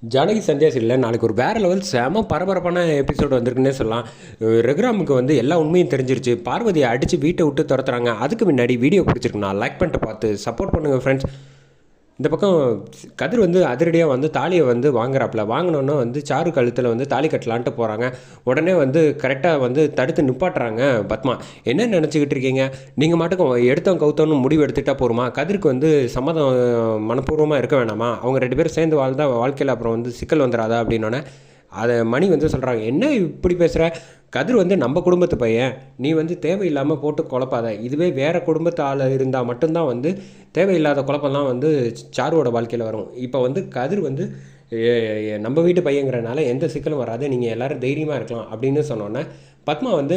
ஜானகி சந்தியா நாளைக்கு ஒரு வேறு லெவல் செம பரபரப்பான எபிசோடு வந்திருக்குன்னே சொல்லலாம். அஹ் ரகுராமுக்கு வந்து எல்லா உண்மையும் தெரிஞ்சிருச்சு. பார்வதியை அடித்து வீட்டை விட்டு துரத்துறாங்க. அதுக்கு முன்னாடி வீடியோ பிடிச்சிருக்கு நான் லைக் பண்ணிட்டு பார்த்து சப்போர்ட் பண்ணுங்கள் ஃப்ரெண்ட்ஸ் இந்த பக்கம் கதிர் வந்து அதிரடியாக வந்து தாலியை வந்து வாங்குறாப்புல. வாங்கினோன்னே வந்து சாரு கழுத்தில் வந்து தாலி கட்டலான்ட்டு போகிறாங்க உடனே வந்து கரெக்டாக வந்து தடுத்து நிப்பாட்டுறாங்க பத்மா. என்ன நினச்சிக்கிட்டு இருக்கீங்க? நீங்கள் மாட்டுக்கும் எடுத்தோம் கவுத்தோன்னு முடிவு எடுத்துட்டா போருமா? கதிருக்கு வந்து சம்மதம் மனப்பூர்வமாக இருக்க வேணாமா? அவங்க ரெண்டு பேரும் சேர்ந்து வாழ்ந்தால் வாழ்க்கையில் அப்புறம் வந்து சிக்கல் வந்துடாதா அப்படின்னோடனே அதை மணி வந்து சொல்கிறாங்க என்ன இப்படி பேசுகிற கதிர் வந்து நம்ம குடும்பத்து பையன். நீ வந்து தேவையில்லாமல் போட்டு குழப்பாத. இதுவே வேறு குடும்பத்து ஆள் இருந்தால் மட்டும்தான் வந்து தேவையில்லாத குழப்பம்லாம் வந்து சாருவோட வாழ்க்கையில் வரும். இப்போ வந்து கதிர் வந்து நம்ம வீட்டு பையங்கிறனால எந்த சிக்கலும் வராது. நீங்கள் எல்லாரும் தைரியமாக இருக்கலாம். அப்படின்னு சொன்னோன்னே பத்மா வந்து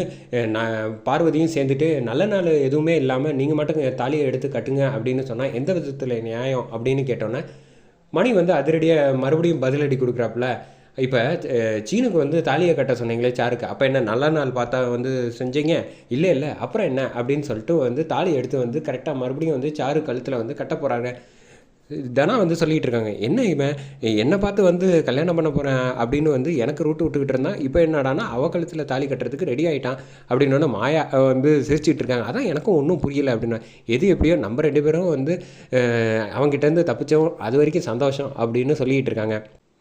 நான் பார்வதியும் சேர்ந்துட்டு நல்ல நாள் எதுவுமே இல்லாமல் நீங்கள் மட்டும் தாலியை எடுத்து கட்டுங்க. அப்படின்னு சொன்னால் எந்த விதத்தில் நியாயம்? அப்படின்னு கேட்டோன்னே மணி வந்து அதிரடியாக மறுபடியும் பதிலடி கொடுக்குறாப்புல இப்போ சீனுக்கு வந்து தாலியை கட்ட சொன்னீங்களே சாருக்கு. அப்போ என்ன நல்ல நாள் பார்த்தா வந்து செஞ்சீங்க? இல்லை இல்லை. அப்புறம் என்ன? அப்படின்னு சொல்லிட்டு வந்து தாலி எடுத்து வந்து கரெக்டாக மறுபடியும் வந்து சாரு கழுத்தில் வந்து கட்ட போகிறாங்க தனா வந்து சொல்லிகிட்டு இருக்காங்க. என்ன இவன் என்னை பார்த்து வந்து கல்யாணம் பண்ண போகிறேன் அப்படின்னு வந்து எனக்கு ரூட்டு விட்டுக்கிட்டு இருந்தான் இப்போ என்னடானா அவ கழுத்தில் தாலி கட்டுறதுக்கு ரெடி ஆகிட்டான் அப்படின்னு மாயா வந்து சிரிச்சிட்டு இருக்காங்க. அதான் எனக்கும் ஒன்றும் புரியலை அப்படின்னா எது எப்படியோ நம்ம ரெண்டு பேரும் வந்து அஹ், தப்பிச்சோம். அது வரைக்கும் சந்தோஷம் அப்படின்னு சொல்லிகிட்டு இருக்காங்க.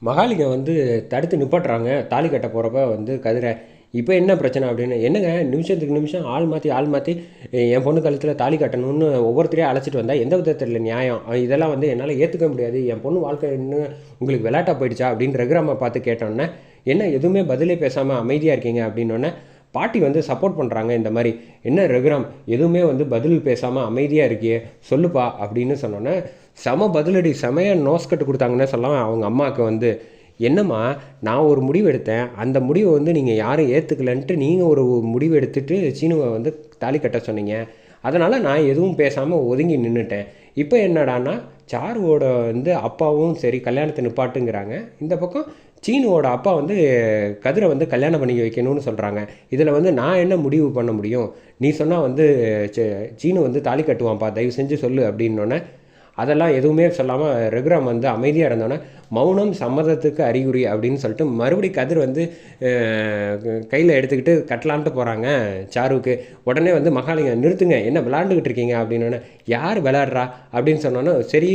மகாலிங்க வந்து தடுத்து நிப்பாட்டுறாங்க. தாலி கட்ட போகிறப்ப வந்து கதிரை இப்போ என்ன பிரச்சனை? அப்படின்னு. என்னங்க? நிமிஷத்துக்கு நிமிஷம் ஆள் மாற்றி ஆள் மாற்றி என் பொண்ணு கழுத்தில் தாலி கட்டணும்னு ஒவ்வொருத்தரையும் அழைச்சிட்டு வந்தால் எந்த விதத்தில் நியாயம்? இதெல்லாம் வந்து என்னால் ஏற்றுக்க முடியாது. என் பொண்ணு வாழ்க்கை இன்னும் உங்களுக்கு விளையாட்டாக போயிடுச்சா? அப்படின்னு ரகுராமை பார்த்து கேட்டோன்னே என்ன? எதுவுமே பதிலே பேசாமல் அமைதியாக இருக்கீங்க? அப்படின்னோடனே பாட்டி வந்து சப்போர்ட் பண்ணுறாங்க இந்த மாதிரி என்ன ரகுராம் எதுவுமே வந்து பதில் பேசாமல் அமைதியாக இருக்கியே சொல்லுப்பா அப்படின்னு சொன்னோன்னே செம பதிலடி செமையாக நோஸ் கட்டு கொடுத்தாங்கன்னே சொல்லலாம் அவங்க அம்மாவுக்கு வந்து. என்னம்மா நான் ஒரு முடிவு எடுத்தேன் அந்த முடிவை வந்து நீங்கள் யாரும் ஏற்றுக்கலன்ட்டு நீங்கள் ஒரு முடிவு எடுத்துட்டு சீனுவை வந்து தாலி கட்ட சொன்னீங்க. அதனால் நான் எதுவும் பேசாமல் ஒதுங்கி நின்றுட்டேன் இப்போ என்னடான்னா சாருவோட வந்து அப்பாவும் சரி கல்யாணத்தை நிப்பாட்டுங்கிறாங்க. இந்த பக்கம் சீனுவோட அப்பா வந்து கதிரை வந்து கல்யாணம் பண்ணி வைக்கணும்னு சொல்கிறாங்க இதில் வந்து நான் என்ன முடிவு பண்ண முடியும்? நீ சொன்னால் வந்து சே- சீனு வந்து தாலி கட்டுவான்ப்பா தயவு செஞ்சு சொல்லு அப்படின்னோடனே அதெல்லாம் எதுவுமே சொல்லாமல் ரகுராம் வந்து அமைதியாக இருந்தோன்னே மௌனம் சம்மதத்துக்கு அறிகுறி அப்படின்னு சொல்லிட்டு மறுபடி கதிர் வந்து கையில் எடுத்துக்கிட்டு கட்டலான்ட்டு போகிறாங்க சாருவுக்கு. உடனே வந்து மகாலிங்க நிறுத்துங்க. என்ன விளாண்டுக்கிட்டு இருக்கீங்க? அப்படின்னோடனே யார் விளாட்றா? அப்படின்னு சொன்னோன்னே சரி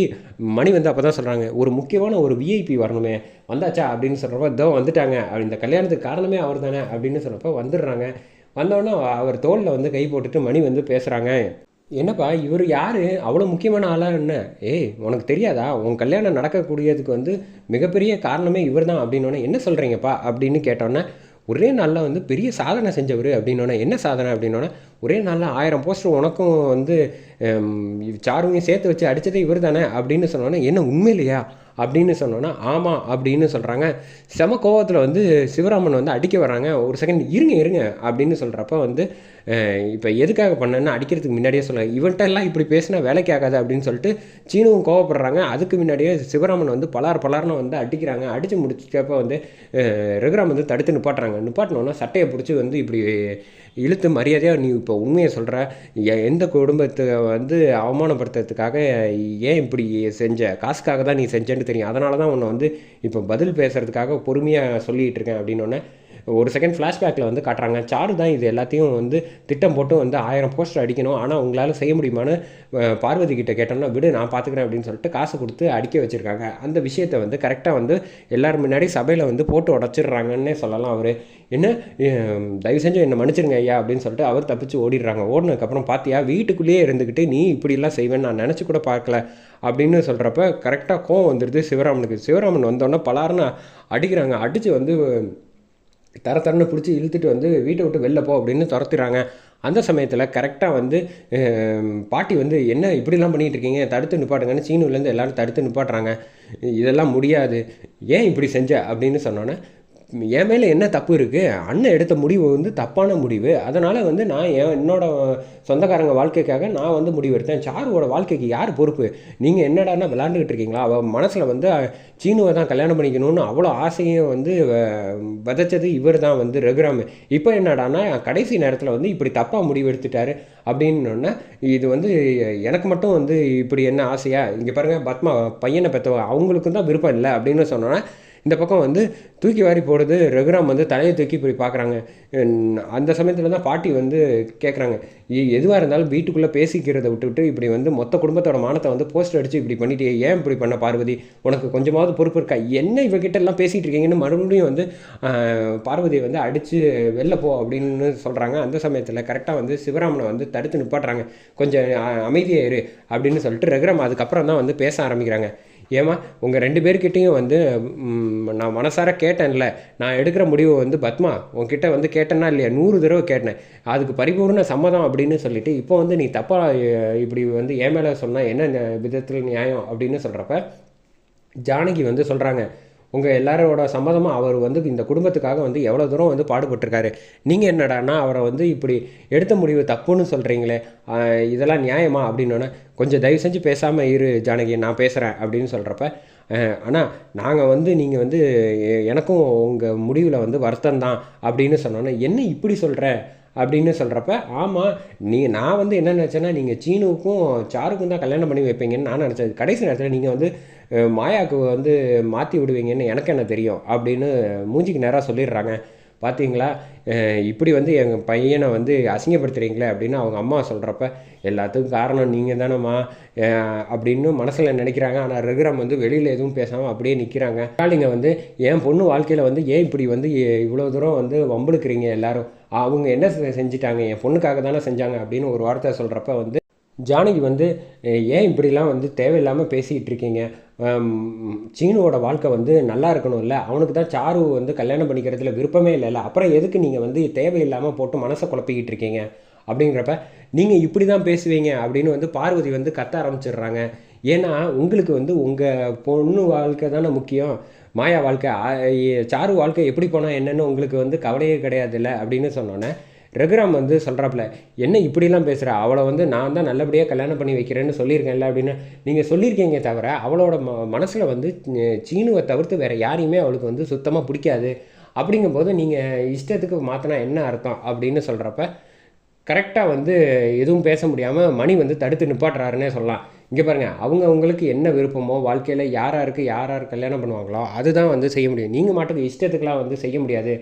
மணி வந்து அப்போ தான் சொல்கிறாங்க ஒரு முக்கியமான ஒரு விஐபி வரணுமே. வந்தாச்சா? அப்படின்னு சொல்கிறப்ப இதோ வந்துட்டாங்க. அப்படி இந்த கல்யாணத்துக்கு காரணமே அவர் தானே அப்படின்னு சொல்கிறப்ப வந்துடுறாங்க. வந்தோடனே அவர் தோளில் வந்து கை போட்டுட்டு மணி வந்து பேசுகிறாங்க என்னப்பா இவர் யார்? அவ்வளோ முக்கியமான ஆளாக என்ன? ஏய் உனக்கு தெரியாதா? உன் கல்யாணம் நடக்கக்கூடியதுக்கு வந்து மிகப்பெரிய காரணமே இவர் தான் அப்படின்னோடனே என்ன சொல்கிறீங்கப்பா அப்படின்னு கேட்டோன்னே ஒரே நாளில் வந்து பெரிய சாதனை செஞ்சவர் அப்படின்னோடனே என்ன சாதனை அப்படின்னோடனே ஒரே நாளில் ஆயிரம் போஸ்டர் உனக்கும் வந்து சாருவையும் சேர்த்து வச்சு அடித்ததே இவர் தானே அப்படின்னு சொன்னோன்னே என்ன உண்மையிலையா? அப்படின்னு சொன்னோன்னா ஆமாம் அப்படின்னு சொல்கிறாங்க செம கோவத்தில் வந்து சிவராமன் வந்து அடிக்க வராங்க ஒரு செகண்ட் இருங்க இருங்க அப்படின்னு சொல்கிறப்ப வந்து இப்போ எதுக்காக பண்ணேன்னு அடிக்கிறதுக்கு முன்னாடியே சொல்ல இவன்ட்ட எல்லாம் இப்படி பேசினா வேலைக்கு ஆகாது அப்படின்னு சொல்லிட்டு சீனுவும் கோவப்படுறாங்க. அதுக்கு முன்னாடியே சிவராமன் வந்து பலார் பலார்னு வந்து அடிக்கிறாங்க. அடித்து முடிச்சப்ப வந்து ரகுராம் வந்து தடுத்து நிப்பாட்டுறாங்க. நிப்பாட்டினோன்னா சட்டையை பிடிச்சி வந்து இப்படி இழுத்து மரியாதையாக நீ இப்போ உண்மையை சொல்கிற எந்த குடும்பத்தை வந்து அவமானப்படுத்துறதுக்காக ஏன் இப்படி செஞ்ச? காசுக்காக தான் நீ செஞ்சேன்னு தெரியும். அதனால தான் உன்னை வந்து இப்போ பதில் பேசுகிறதுக்காக பொறுமையாக சொல்லிகிட்டு இருக்கேன் அப்படின்னோடனே ஒரு செகண்ட் ஃப்ளாஷ்பேக்கில் வந்து காட்டுறாங்க. சாரு தான் இது எல்லாத்தையும் வந்து திட்டம் போட்டு வந்து ஆயிரம் போஸ்டர் அடிக்கணும். ஆனால் உங்களால் செய்ய முடியுமான்னு பார்வதி கிட்ட கேட்டோம்னா விடு நான் பார்த்துக்கிறேன் அப்படின்னு சொல்லிட்டு காசு கொடுத்து அடிக்க வச்சுருக்காங்க. அந்த விஷயத்தை வந்து கரெக்டாக வந்து எல்லோரும் முன்னாடி சபையில் வந்து போட்டு உடச்சிடுறாங்கன்னே சொல்லலாம் அவர். என்ன? தயவு செஞ்சு என்னை மன்னிச்சிருங்க ஐயா அப்படின்னு சொல்லிட்டு அவர் தப்பிச்சு ஓடிடுறாங்க. ஓடினதுக்கப்புறம் பார்த்தியா வீட்டுக்குள்ளேயே இருந்துக்கிட்டு நீ இப்படிலாம் செய்வேன்னு நான் நினச்சி கூட பார்க்கல அப்படின்னு சொல்கிறப்ப கரெக்டாக கோவம் வந்துடுது சிவராமனுக்கு. சிவராமன் வந்தோடனே பலாருன்னு அடிக்கிறாங்க. அடித்து வந்து தர தரன்னு பிடிச்சி இழுத்துட்டு வந்து வீட்டை விட்டு வெளில போ அப்படின்னு துரத்துறாங்க அந்த சமயத்தில் கரெக்டாக வந்து பாட்டி வந்து என்ன இப்படிலாம் பண்ணிகிட்டு இருக்கீங்க? தடுத்து நிப்பாட்டுங்கன்னு சீனுலேருந்து எல்லாரும் தடுத்து நிப்பாட்டுறாங்க. இதெல்லாம் முடியாது. ஏன் இப்படி செஞ்ச? அப்படின்னு சொன்னோன்னே என் மேலே என்ன தப்பு இருக்குது அண்ணன் எடுத்த முடிவு வந்து தப்பான முடிவு. அதனால் வந்து நான் என் என்னோட சொந்தக்காரங்க வாழ்க்கைக்காக நான் வந்து முடிவு எடுத்தேன். சாருவோட வாழ்க்கைக்கு யார் பொறுப்பு? நீங்கள் என்னடான்னா விளாண்டுக்கிட்டு இருக்கீங்களா? அவள் மனசில் வந்து சீனுவை தான் கல்யாணம் பண்ணிக்கணும்னு அவ்வளோ ஆசையும் வந்து விதைச்சது இவர் தான் வந்து ரகுராம். இப்போ என்னடான்னா கடைசி நேரத்தில் வந்து இப்படி தப்பாக முடிவு எடுத்துட்டாரு அப்படின்னோடனே இது வந்து எனக்கு மட்டும் வந்து இப்படி என்ன ஆசையா? இங்கே பாருங்கள் பத்மா பையனை பெற்றவங்க அவங்களுக்கும் தான் விருப்பம் இல்லை அப்படின்னு சொன்னோன்னா இந்த பக்கம் வந்து தூக்கி வாரி போடுறது ரகுராம் வந்து தலையை தூக்கி இப்படி பார்க்குறாங்க. அந்த சமயத்தில் தான் பாட்டி வந்து கேட்குறாங்க எதுவாக இருந்தாலும் வீட்டுக்குள்ளே பேசிக்கிறத விட்டுவிட்டு இப்படி வந்து மொத்த குடும்பத்தோட மானத்தை வந்து போஸ்டர் அடித்து இப்படி பண்ணிட்டு ஏன் இப்படி பண்ண பார்வதி? உனக்கு கொஞ்சமாவது பொறுப்பு இருக்கா? என்ன இவகிட்ட எல்லாம் பேசிகிட்டு இருக்கீங்கன்னு மறுபடியும் வந்து பார்வதியை வந்து அடித்து வெளில போ அப்படின்னு சொல்கிறாங்க அந்த சமயத்தில் கரெக்டாக வந்து சிவராமனை வந்து தடுத்து நிப்பாட்டுறாங்க. கொஞ்சம் அமைதியாக இரு அப்படின்னு சொல்லிட்டு ரகுராம் அதுக்கப்புறம் தான் வந்து பேச ஆரம்பிக்கிறாங்க. ஏமா உங்கள் ரெண்டு பேர்கிட்டையும் வந்து நான் மனசார கேட்டேன்ல. நான் எடுக்கிற முடிவை வந்து பத்மா உங்ககிட்ட வந்து கேட்டேன்னா இல்லையா? நூறு தடவை கேட்டேன். அதுக்கு பரிபூர்ண சம்மதம் அப்படின்னு சொல்லிட்டு இப்போ வந்து நீ தப்பாக இப்படி வந்து என் மேலே சொன்னால் என்ன விதத்தில் நியாயம் அப்படின்னு சொல்கிறப்ப ஜானகி வந்து சொல்கிறாங்க உங்கள் எல்லாரோட சம்மதமாக அவர் வந்து இந்த குடும்பத்துக்காக வந்து எவ்வளோ தூரம் வந்து பாடுபட்டிருக்காரு. நீங்கள் என்னடானா அவரை வந்து இப்படி எடுத்த முடிவு தப்புன்னு சொல்கிறீங்களே இதெல்லாம் நியாயமா அப்படின்னோன்னே கொஞ்சம் தயவு செஞ்சு பேசாமல் இரு ஜானகி நான் பேசுகிறேன் அப்படின்னு சொல்கிறப்ப ஆனால் நாங்கள் வந்து நீங்கள் வந்து எனக்கும் உங்கள் முடிவில் வந்து வருத்தம் தான் அப்படின்னு சொன்னோன்னே என்ன இப்படி சொல்கிற அப்படின்னு சொல்கிறப்ப ஆமாம் நீ நான் வந்து என்ன நினச்சேன்னா நீங்கள் சீனுவுக்கும் சாருக்கும் தான் கல்யாணம் பண்ணி வைப்பீங்கன்னு நான் நினச்சேன். கடைசி நேரத்தில் நீங்கள் வந்து மாயாவுக்கு வந்து மாற்றி விடுவீங்கன்னு எனக்கு என்ன தெரியும் அப்படின்னு மூஞ்சிக்கு நேராக சொல்லிடுறாங்க. பார்த்தீங்களா இப்படி வந்து எங்கள் பையனை வந்து அசிங்கப்படுத்துகிறீங்களே அப்படின்னு அவங்க அம்மா சொல்கிறப்ப எல்லாத்துக்கும் காரணம் நீங்கள் தானேம்மா அப்படின்னு மனசில் நினைக்கிறாங்க. ஆனால் ரகுராம் வந்து வெளியில் எதுவும் பேசாமல் அப்படியே நிற்கிறாங்க காலிங்க வந்து என் பொண்ணு வாழ்க்கையில் வந்து ஏன் இப்படி வந்து இவ்வளோ தூரம் வந்து வம்பளுக்குறீங்க எல்லாரும்? அவங்க என்ன செஞ்சிட்டாங்க? என் பொண்ணுக்காக தானே செஞ்சாங்க? அப்படின்னு ஒரு வார்த்தை சொல்கிறப்ப வந்து ஜானகி வந்து ஏன் இப்படிலாம் வந்து தேவையில்லாமல் பேசிகிட்டு இருக்கீங்க? சீனுவோட வாழ்க்கை வந்து நல்லா இருக்கணும்ல. அவனுக்கு தான் சாரு வந்து கல்யாணம் பண்ணிக்கிறதுல விருப்பமே இல்லைல்ல. அப்புறம் எதுக்கு நீங்கள் வந்து தேவையில்லாமல் போட்டு மனசை குழப்பிக்கிட்டு இருக்கீங்க? அப்படிங்கிறப்ப நீங்கள் இப்படி தான் பேசுவீங்க அப்படின்னு வந்து பார்வதி வந்து கத்த ஆரம்பிச்சிடுறாங்க. ஏன்னா உங்களுக்கு வந்து உங்கள் பொண்ணு வாழ்க்கை தானே முக்கியம். மாயா வாழ்க்கை சாரு வாழ்க்கை எப்படி போனால் என்னென்னு உங்களுக்கு வந்து கவலையே கிடையாதுல்ல அப்படின்னு சொன்னோன்னே ரகுராம் வந்து சொல்கிறாப்புல என்ன இப்படிலாம் பேசுகிற அவளை வந்து நான் தான் நல்லபடியாக கல்யாணம் பண்ணி வைக்கிறேன்னு சொல்லியிருக்கேன்ல அப்படின்னு. நீங்கள் சொல்லியிருக்கீங்க தவிர அவளோட ம மனசில் வந்து சீனுவை தவிர்த்து வேறு யாரையுமே அவளுக்கு வந்து சுத்தமாக பிடிக்காது. அப்படிங்கும்போது நீங்கள் இஷ்டத்துக்கு மாற்றினா என்ன அர்த்தம்? அப்படின்னு சொல்கிறப்ப கரெக்டாக வந்து எதுவும் பேச முடியாமல் மணி வந்து தடுத்து நிப்பாட்டுறாருன்னே சொல்லலாம். இங்கே பாருங்கள் அவங்க அவங்களுக்கு என்ன விருப்பமோ வாழ்க்கையில் யாராருக்கு யார் யார் கல்யாணம் பண்ணுவாங்களோ அதுதான் வந்து செய்ய முடியும். நீங்கள் மாட்டுக்கு இஷ்டத்துக்கெலாம் வந்து செய்ய முடியாது.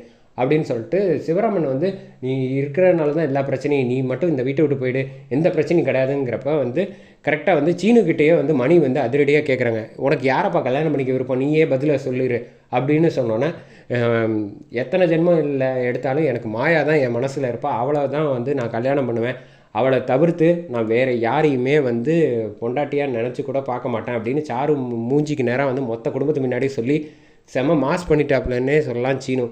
அப்படின்னு சொல்லிட்டு சிவராமன் வந்து நீ இருக்கிறனால தான் எல்லா பிரச்சனையும் நீ மட்டும் இந்த வீட்டை விட்டு போயிடு. எந்த பிரச்சனையும் கிடையாதுங்கிறப்ப வந்து கரெக்டாக வந்து சீனுக்கிட்டேயே வந்து மணி வந்து அதிரடியாக கேட்குறாங்க உனக்கு யாரப்பா கல்யாணம் பண்ணிக்க விருப்பம்? நீயே பதிலை சொல்லிடு அப்படின்னு சொன்னோன்னே எத்தனை ஜென்மம் இல்லை எடுத்தாலும் எனக்கு மாயா தான் என் மனசில் இருப்பா. அவளை தான் வந்து நான் கல்யாணம் பண்ணுவேன். அவளை தவிர்த்து நான் வேறு யாரையுமே வந்து பொண்டாட்டியாக நினச்சி கூட பார்க்க மாட்டேன். அப்படின்னு சாரு மூஞ்சிக்கு நேரம் வந்து மொத்த குடும்பத்துக்கு முன்னாடி சொல்லி செம மாஸ் பண்ணிட்டாப்புலன்னே சொல்லலாம் சீனு.